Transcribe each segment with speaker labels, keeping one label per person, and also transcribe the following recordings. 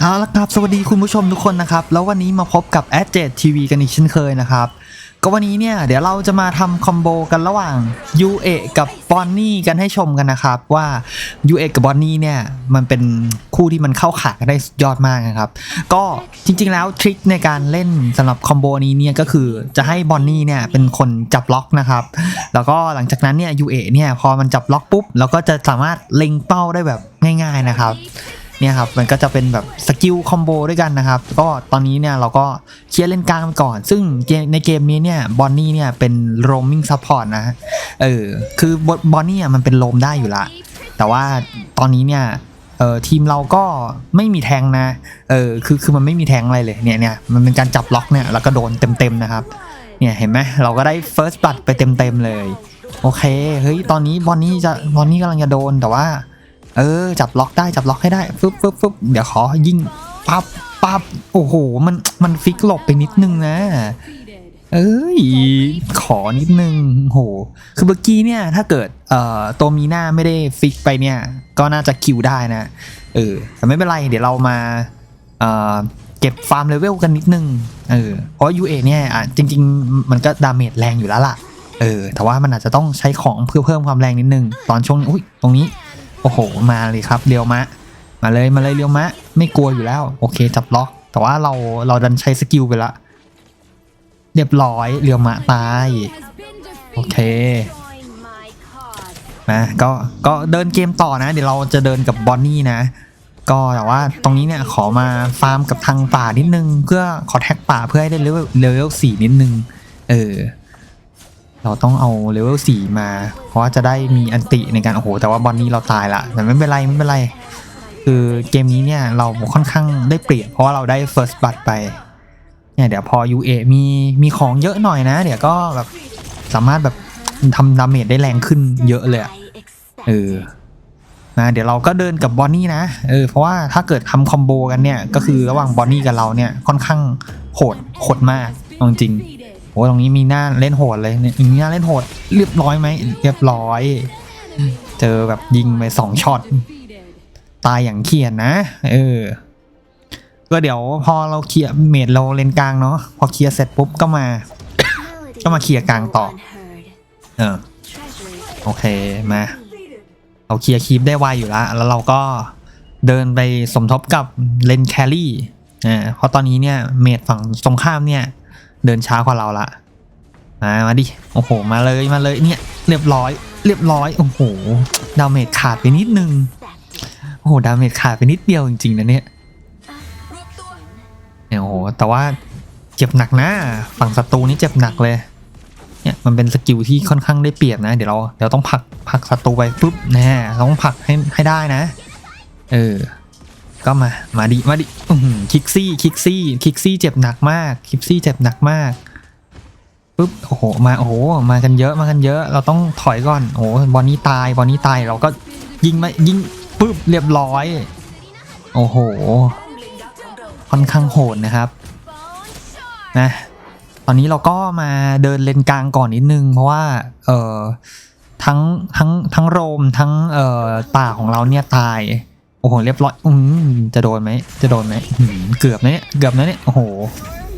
Speaker 1: เอาละครับ สวัสดีคุณผู้ชมทุกคนนะครับ แล้ววันนี้มาพบกับแอดเจ็ดทีวีกันอีกเช่นเคยนะครับ ก็วันนี้เนี่ยเดี๋ยวเราจะมาทำคอมโบกันระหว่าง u เอกับบอนนี่กันให้ชมกันนะครับ ว่า u เอกับบอนนี่เนี่ยมันเป็นคู่ที่มันเข้าขากันได้สุดยอดมากนะครับ ก็จริงๆแล้วทริคในการเล่นสำหรับคอมโบนี้เนี่ยก็คือจะให้บอนนี่เนี่ยเป็นคนจับล็อกนะครับ แล้วก็หลังจากนั้นเนี่ย u เอเนี่ยพอมันจับล็อกปุ๊บเราก็จะสามารถเล็งเป้าได้แบบง่าย ๆนะครับ เนี่ยครับมันก็จะเป็นแบบสกิลคอมโบด้วยกันนะครับ ก็ตอนนี้เนี่ยเราก็เคลียร์เลนกลางไปก่อน ซึ่งในเกมนี้เนี่ยบอนนี่เนี่ยเป็นโรมมิ่งซัพพอร์ตนะเออคือบอนนี่อะมันเป็นโรมได้อยู่ละแต่ว่าตอนนี้เนี่ยเออทีมเราก็ไม่มีแทงนะ เออคือคือมันไม่มีแทงอะไรเลยเนี่ยเนี่ยมันเป็นการจับล็อกเนี่ยแล้วก็โดนเต็มๆนะครับ เนี่ยเห็นไหมเราก็ได้ first blood ไปเต็มๆเลย โอเค เฮ้ย ตอนนี้บอนนี่จะบอนนี่กำลังจะโดนแต่ว่า เออ จับล็อกได้จับล็อกให้ได้ฟึบฟึบฟึบเดี๋ยวขอยิงปั๊บปั๊บโอ้โห มันมันฟิกหลบไปนิดนึงนะ เอ้ย ขอนิดนึงโห คือเมื่อกี้เนี่ย ถ้าเกิดเอ่อตัวมีหน้าไม่ได้ฟิกไปเนี่ย ก็น่าจะคิวได้นะ เออ แต่ไม่เป็นไร เดี๋ยวเรามาเอ่อเก็บฟาร์มเลเวลกันนิดนึง เออ เพราะ UA เนี่ยอะจริง ๆ มันก็ดาเมจแรงอยู่แล้วล่ะ เออ แต่ว่ามันอาจจะต้องใช้ของเพื่อเพิ่มความแรงนิดนึง ตอนช่วงอุ้ย ตรงนี้ โอ้โห มาเลยครับเรียวมะ มาเลยมาเลยเรียวมะ ไม่กลัวอยู่แล้ว โอเค จับล็อก แต่ว่าเราเราดันใช้สกิลไปละ เรียบร้อยเรียวมะตายโอเคนะก็ก็เดินเกมต่อนะ เดี๋ยวเราจะเดินกับบอนนี่นะ ก็แต่ว่าตรงนี้เนี่ยขอมาฟาร์มกับทางป่านิดนึง เพื่อขอแท็กป่าเพื่อให้ได้เลเวลเลเวสี่นิดนึง เออ เราต้องเอาเลเวลสี่มา เพราะว่าจะได้มีอันติในการโอ้โหแต่ว่าบอนนี่เราตายละแต่ไม่เป็นไรไม่เป็นไร คือเกมนี้เนี่ยเราค่อนข้างได้เปรียบเพราะว่าเราได้ first blood ไปเนี่ยเดี๋ยวพอ UA มีมีของเยอะหน่อยนะ เดี๋ยวก็แบบสามารถแบบทำดาเมจได้แรงขึ้นเยอะเลยเออนะเดี๋ยวเราก็เดินกับบอนนี่นะเออเพราะว่าถ้าเกิดทำคอมโบกันเนี่ยก็คือระหว่างบอนนี่กับเราเนี่ยค่อนข้างโหดโหดมากจริง โอ้ตรงนี้มีหน้าเล่นโหดเลยเนี่ยมีหน้าเล่นโหดเรียบร้อยไหมเรียบร้อย เจอแบบยิงไปสองช็อตตายอย่างเขียนนะ เออ ก็เดี๋ยวพอเราเคลียร์เมดเราเลนกลางเนาะพอเคลียร์เสร็จปุ๊บก็มา
Speaker 2: ก็มาเคลียร์กลางต่อ
Speaker 1: เออ โอเคมาเราเคลียร์คีปได้ไวอยู่แล้วแล้วเราก็เดินไปสมทบกับเลนแครี่อ่าเพราะตอนนี้เนี่ยเมดฝั่งตรงข้ามเนี่ย เดินช้ากว่าเราละมามาดิโอ้โห มาเลยมาเลยเนี่ยเรียบร้อย เรียบร้อยโอ้โหดาเมจขาดไปนิดนึงโอ้โหดาเมจขาดไปนิดเดียวจริงๆนะเนี่ยเนี่ยโอ้โหแต่ว่าเจ็บหนักนะฝั่งศัตรูนี่เจ็บหนักเลยเนี่ยมันเป็นสกิลที่ค่อนข้างได้เปรียบนะ เดี๋ยวเราเดี๋ยวต้องผลักผลักศัตรูไปปุ๊บแน่ต้องผลักให้ให้ได้นะ เออ ก็มา มาดิ มาดิคิกซี่ คิกซี่ คิกซี่เจ็บหนักมาก คิกซี่เจ็บหนักมาก ปุ๊บ โอ้โห มา โอ้โห มากันเยอะ มากันเยอะ เราต้องถอยก่อน โอ้โหบอลนี้ตาย บอลนี้ตาย เราก็ยิงมา ยิง ปุ๊บ เรียบร้อย โอ้โห ค่อนข้างโหดนะครับ นะ ตอนนี้เราก็มาเดินเลนกลางก่อนนิดนึง เพราะว่า เอ่อ ทั้ง ทั้ง ทั้งโรม ทั้ง เอ่อ ป่าของเราเนี่ยตาย โอ้โหเรียบร้อยอืมจะโดนไหมจะโดนไหมเกือบนะเนี่ยเกือบนะเนี่ยโอ้โห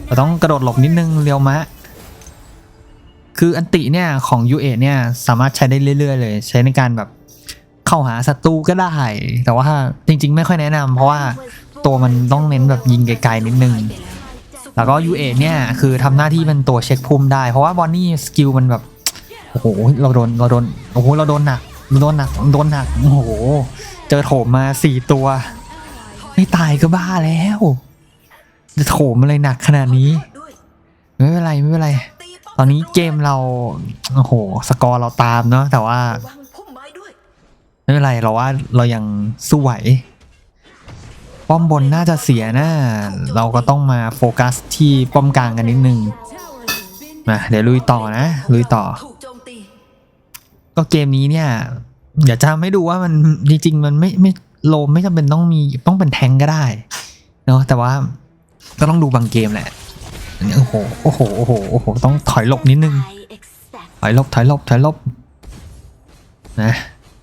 Speaker 1: เราต้องกระโดดหลบนิดนึงเรียวมะ คืออันติเนี่ยของ u อเนี่ยสามารถใช้ได้เรื่อย ๆ เลย ใช้ในการแบบเข้าหาศัตรูก็ได้ แต่ว่าจริง ๆ ไม่ค่อยแนะนำเพราะว่าตัวมันต้องเน้นแบบยิงไกลๆนิดนึง แล้วก็ u อเนี่ยคือทำหน้าที่เป็นตัวเช็คพุ่มได้ เพราะว่าบอนนี่สกิลมันแบบโอ้โหเราโดนเราโดนโอ้โหเราโดนหนัก โดนหนักโดนหนักโอ้โห เจอโถมมาสี่ตัว ไม่ตายก็บ้าแล้วจะโถมอะไรหนักขนาดนี้ ไม่เป็นไรไม่เป็นไร ตอนนี้เกมเราโอ้โห สกอร์เราตามเนาะแต่ว่าไม่เป็นไรเราว่าเรายังสู้ไหวป้อมบนน่าจะเสียนะเราก็ต้องมาโฟกัสที่ป้อมกลางกันนิดนึงมาเดี๋ยวลุยต่อนะ ลุยต่อ
Speaker 3: ก็
Speaker 1: เกมนี้เนี่ยเดี๋ยวจะทำให้ดูว่ามันจริง ๆ มันไม่ไม่โลมไม่จำเป็นต้องมีต้องเป็นแทงก็ได้เนาะแต่ว่าก็ต้องดูบางเกมแหละโอ้โหโอ้โหโอ้โหโอ้โหต้องถอยหลบนิดนึง ถอยหลบถอยหลบถอยหลบนะ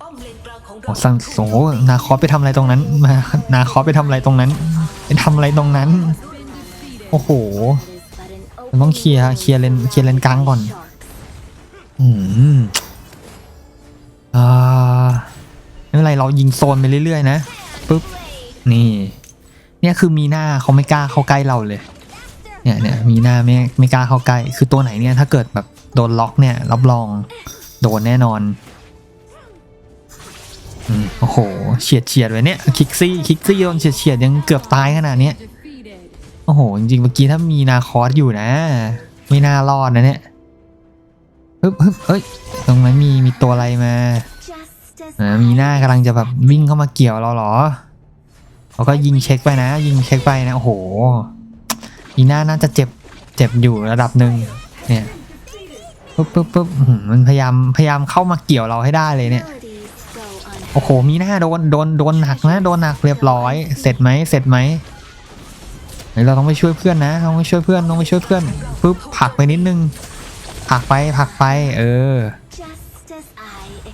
Speaker 3: ป้อมเลนกลาง
Speaker 1: โอ้สังโสนาคอไปทำอะไรตรงนั้นมานาคอไปทำอะไรตรงนั้นไปทำอะไรตรงนั้น โอ้โหมันต้องเคลียร์เคลียร์เลนเคลียร์เลนกลางก่อน อืม เรายิงโซนไปเรื่อยๆนะปุ๊บนี่ เนี่ยคือมีหน้าเขาไม่กล้าเข้าใกล้เราเลย เนี่ยเนี่ยมีหน้าไม่ไม่กล้าเข้าใกล้ คือตัวไหนเนี่ยถ้าเกิดแบบโดนล็อกเนี่ย รับรองโดนแน่นอนอโอ้โหเฉียดเฉียดไว้เนี่ยคิกซี่คิกซี่โดนเฉียดเฉียดยังเกือบตายขนาดเนี้ยโอ้โห จริงๆเมื่อกี้ถ้ามีนาคอสอยู่นะ ไม่น่ารอดนะเนี่ยฮึบฮึบเอ้ย ตรงนั้นมีมีตัวอะไรมา อ่ามีหน้ากำลังจะแบบวิ่งเข้ามาเกี่ยวเราเหรอเราก็ยิงเช็คไปนะ ยิงเช็คไปนะโอ้โหอีหน่าน่าจะเจ็บเจ็บอยู่ระดับหนึ่งเนี่ยปุ๊บปุ๊บปุ๊บมันพยายามพยายามเข้ามาเกี่ยวเราให้ได้เลยเนี่ยโอ้โห มีหน้าโดนโดนโดนหนักนะโดนหนักเรียบร้อย เสร็จไหมเสร็จไหมเราต้องไปช่วยเพื่อนนะต้องไปช่วยเพื่อนต้องไปช่วยเพื่อนปุ๊บผักไปนิดนึงผักไปผักไป เออ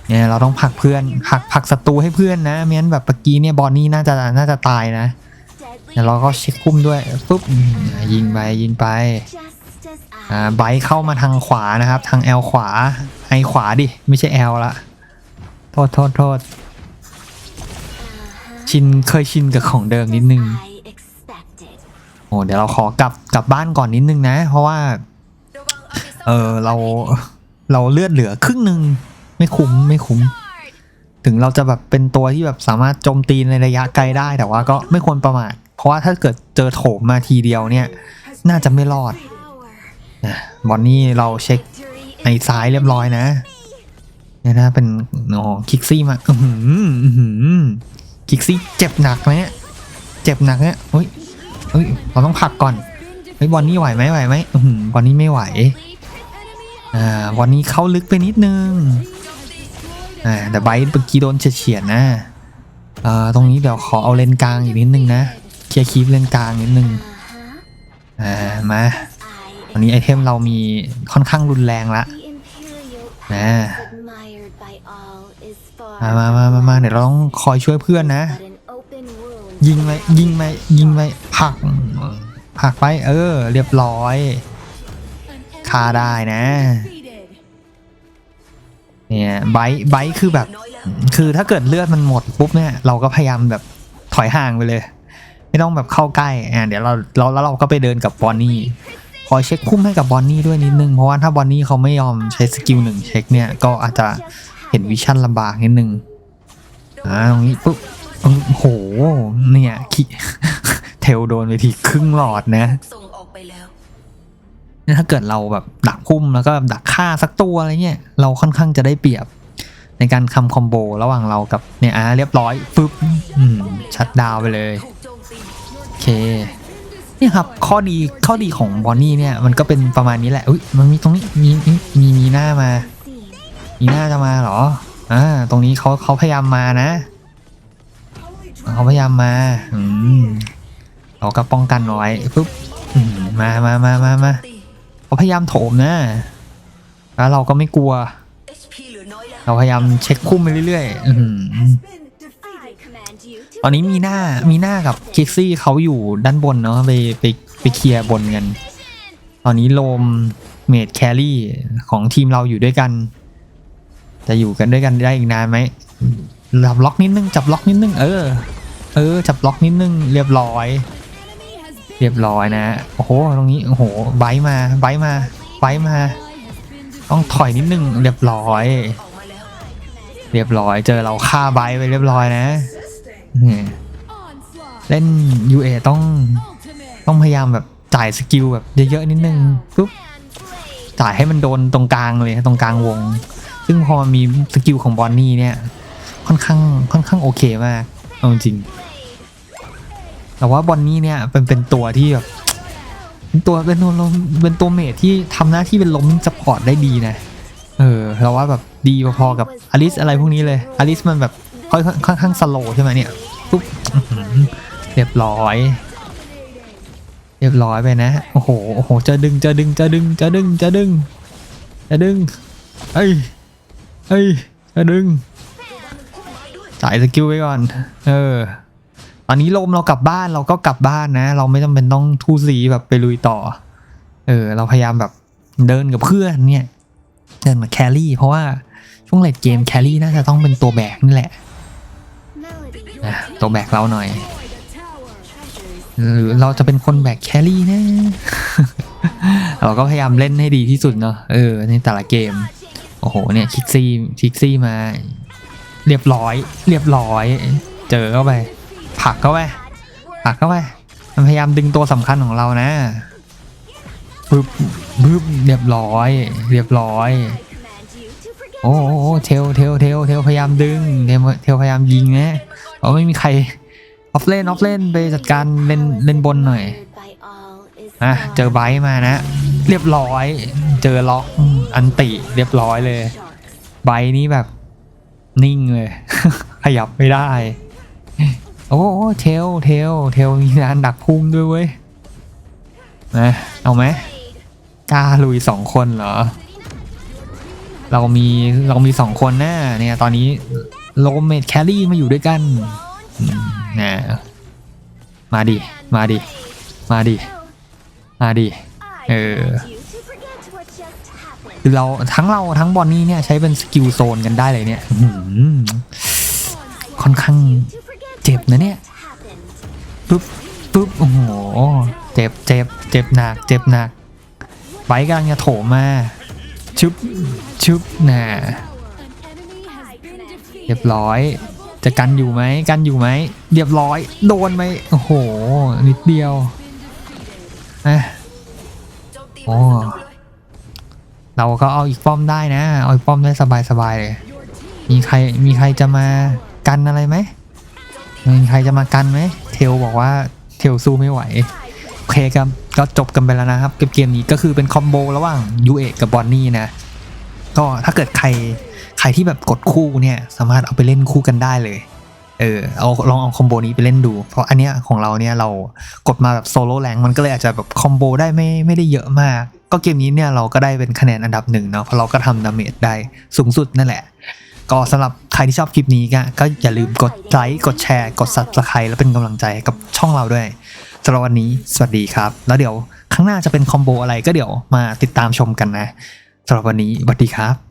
Speaker 1: เนี่ยเราต้องผลักเพื่อนผลักผลักศัตรูให้เพื่อนนะไม่งั้นแบบเมื่อกี้เนี่ยบอนนี่น่าจะน่าจะตายนะเดี๋ยวเราก็เช็คคุ้มด้วยปุ๊บยิงไปยิงไปอ่าไบเข้ามาทางขวานะครับทางแอลขวาไอขวาดิไม่ใช่แอลละโทษโทษโทษชินเคยชินกับของเดิมนิดนึงโอ้เดี๋ยวเราขอกลับกลับบ้านก่อนนิดนึงนะ เพราะว่า เออเราเราเลือดเหลือครึ่งหนึ่ง ไม่คุ้มไม่คุ้ม ถึงเราจะแบบเป็นตัวที่แบบสามารถโจมตีในระยะไกลได้ แต่ว่าก็ไม่ควรประมาท เพราะว่าถ้าเกิดเจอโถมมาทีเดียวเนี่ย น่าจะไม่รอดนะบอนนี่เราเช็คในซ้ายเรียบร้อยนะเนี่ยนะเป็นอ๋อคิกซี่มาอือหืออื้อหือคิกซี่เจ็บหนักไหมเนี่ยเจ็บหนักเนี่ยเฮ้ยเฮ้ยเราต้องผลักก่อนเฮ้ยบอนนี่ไหวไหมไหวไหมอือหือบอนนี่ไม่ไหว อ่าบอนนี่เข้าลึกไปนิดนึงอ่าแต่ไบร์เมื่อกี้โดนเฉียดๆนะอ่อตรงนี้เดี๋ยวขอเอาเลนกลางอีกนิดนึงนะเคลียร์คีฟเลนกลางนิดนึงอ่ามาตอนนี้ไอเทมเรามีค่อนข้างรุนแรงละ
Speaker 2: นะ
Speaker 1: มามามามามาเดี๋ยวเราต้องคอยช่วยเพื่อนนะ ยิงไปยิงไปยิงไปผักผักไปเออ เรียบร้อย คาได้นะ เนี่ยไบค์ไบค์คือแบบ คือถ้าเกิดเลือดมันหมดปุ๊บเนี่ย เราก็พยายามแบบถอยห่างไปเลย ไม่ต้องแบบเข้าใกล้อ่าเดี๋ยวเราเราแล้วเราก็ไปเดินกับบอนนี่คอยเช็คคุ้มให้กับบอนนี่ด้วยนิดนึง เพราะว่าถ้าบอนนี่เขาไม่ยอมใช้สกิลหนึ่งเช็คเนี่ย ก็อาจจะเห็นวิชั่นลำบากนิดนึงอ่าตรงนี้ปุ๊บโอ้โห เนี่ยคิเทลโดนไปทีครึ่งหลอดนะ
Speaker 3: ส่งออกไปแล้ว
Speaker 1: ถ้าเกิดเราแบบดักพุ่มแล้วก็ดักฆ่าสักตัวอะไรเงี้ยเราค่อนข้างจะได้เปรียบ ในการคำคอมโบระหว่างเรากับเนี่ยอะเรียบร้อยปึ๊บชัดดาวไปเลย
Speaker 3: โอ
Speaker 1: เคนี่ครับข้อดีข้อดีของบอนนี่เนี่ยมันก็เป็นประมาณนี้แหละอุ้ยมันมีตรงนี้มีมีมีมีหน้ามามีหน้าจะมาเหรออ่าตรงนี้เขาเขาพยายามมานะเขาพยายามมาอืมเราก็ป้องกันไว้ปุ๊บมมามามามามา เขาพยายามโถมนะแล้วเราก็ไม่กลัว
Speaker 3: เรา
Speaker 1: พยายามเช็คคุ้มไปเรื่อยๆอตอนนี้มีหน้ามีหน้ากับคิกซี่เขาอยู่ด้านบนเนาะไปไปไปเคลียร์บนกัน ตอนนี้โลมเมดแครี่ของทีมเราอยู่ด้วยกัน จะอยู่กันด้วยกันได้อีกนานไหมจับล็อกนิดนึงจับล็อกนิดนึง เออ เออ จับล็อกนิดนึงเรียบร้อย เรียบร้อยนะโอ้โหตรงนี้โอ้โหไบมาไบมาไบมา ต้องถอยนิดนึงเรียบร้อย เรียบร้อย เจอเราฆ่าไบไปเรียบร้อยนะเนี่ยเล่น UA ต้องต้องพยายามแบบจ่ายสกิลแบบเยอะๆนิดนึงปุ๊บจ่ายให้มันโดนตรงกลางเลยตรงกลางวง ซึ่งพอมีสกิลของบอนนี่เนี่ย ค่อนข้างค่อนข้างโอเคมากเอาจริง แต่ว่าบอนนี่เนี่ยเป็นเป็นตัวที่แบบเป็นตัวเป็นตัวเป็นตัวเมทที่ทำหน้าที่เป็นล้มสปอร์ตได้ดีนะ เออเราว่าแบบดีพอๆกับอลิสอะไรพวกนี้เลยอลิสมันแบบค่อยค่อนข้างสโลใช่ไหมเนี่ยปุ๊บเรียบร้อย เรียบร้อยไปนะโอ้โหโอ้โหจะดึงจะดึงจะดึงจะดึงจะดึงจะดึงเอ้ยเอ้ยจะดึงจ่ายสกิลไว้ก่อน เออ ตอนนี้ลมเรากลับบ้านเราก็กลับบ้านนะ เราไม่จำเป็นต้องทูสีแบบไปลุยต่อ เออ เราพยายามแบบเดินกับเพื่อนเนี่ย เดินมาแครี่เพราะว่าช่วงเลดเกมแครี่น่าจะต้องเป็นตัวแบกนี่แหละนะตัวแบกเราหน่อย หรือเราจะเป็นคนแบกแครี่นะ เราก็พยายามเล่นให้ดีที่สุดเนาะเออในแต่ละเกม โอ้โหเนี่ยคิกซี่คิกซี่มา เรียบร้อย เรียบร้อย เจอเข้าไป ผักเข้าไปผักเข้าไปมันพยายามดึงตัวสำคัญของเรานะบึบบึบเรียบร้อย เรียบร้อย โอ้โหเทลเทลเทลเทลพยายามดึงเทลเทลพยายามยิงนะเพราไม่มีใครออฟเลนออฟเลนไปจัดการเล่นเล่นบนหน่อยอะเจอไบร์มานะ เรียบร้อย เจอล็อกอันติเรียบร้อยเลย ไบร์นี้แบบนิ่งเลย ขยับไม่ได้ โอ้เทลเทลเทลมีงานดักพุ่มด้วยเว้ยนะเอาไหมกล้าลุยสองคนเหรอ เรามีเรามีสองคนน่เนี่ยตอนนี้โลเมดแคลรี่มาอยู่ด้วยกันนะมาดิ มาดิ มาดิ มาดิ เออคือเราทั้งเราทั้งบอนนี่เนี่ยใช้เป็นสกิลโซนกันได้เลยเนี่ยค่อนข้าง จ็บนะเนี่ยปุ๊บปุ๊บโอ้โหเจ็บเจ็บเจ็บหนักเจ็บหนักไบกำลังจะโถมมาชุบชุบน่ะเรียบร้อย จะกันอยู่ไหมกันอยู่ไหมเรียบร้อย โดนไหมโอ้โห นิดเดียวอะ
Speaker 3: โอ้เลย
Speaker 1: เราก็เอาอีกป้อมได้นะ เอาอีกป้อมได้สบายๆเลย มีใครมีใครจะมากันอะไรไหม มีใครจะมากันไหมเทลบอกว่าเทลสู้ไม่ไหวโอเคครับก็จบกันไปแล้วนะครับเกมนี้ก็คือเป็นคอมโบระหว่างยูเอกับบอนนี่นะก็ถ้าเกิดใครใครที่แบบกดคู่เนี่ยสามารถเอาไปเล่นคู่กันได้เลยเออเอาลองเอาคอมโบนี้ไปเล่นดู เพราะอันเนี้ยของเราเนี่ยเรากดมาแบบโซโล่แรงมันก็เลยอาจจะแบบคอมโบได้ไม่ไม่ได้เยอะมาก ก็เกมนี้เนี่ยเราก็ได้เป็นคะแนนอันดับหนึ่งเนาะเพราะเราก็ทำดาเมจได้สูงสุดนั่นแหละ ก็สำหรับ รที่ชอบคลิปนี้ก็ก็อย่าลืมกดไลค์กดแชร์ กด subscribe แล้วเป็นกำลังใจกับช่องเราด้วยสำหรับวันนี้สวัสดีครับ แล้วเดี๋ยว ข้างหน้าจะเป็นคอมโบอะไรก็เดี๋ยวมาติดตามชมกันนะสำหรับวันนี้สวัสดีครับ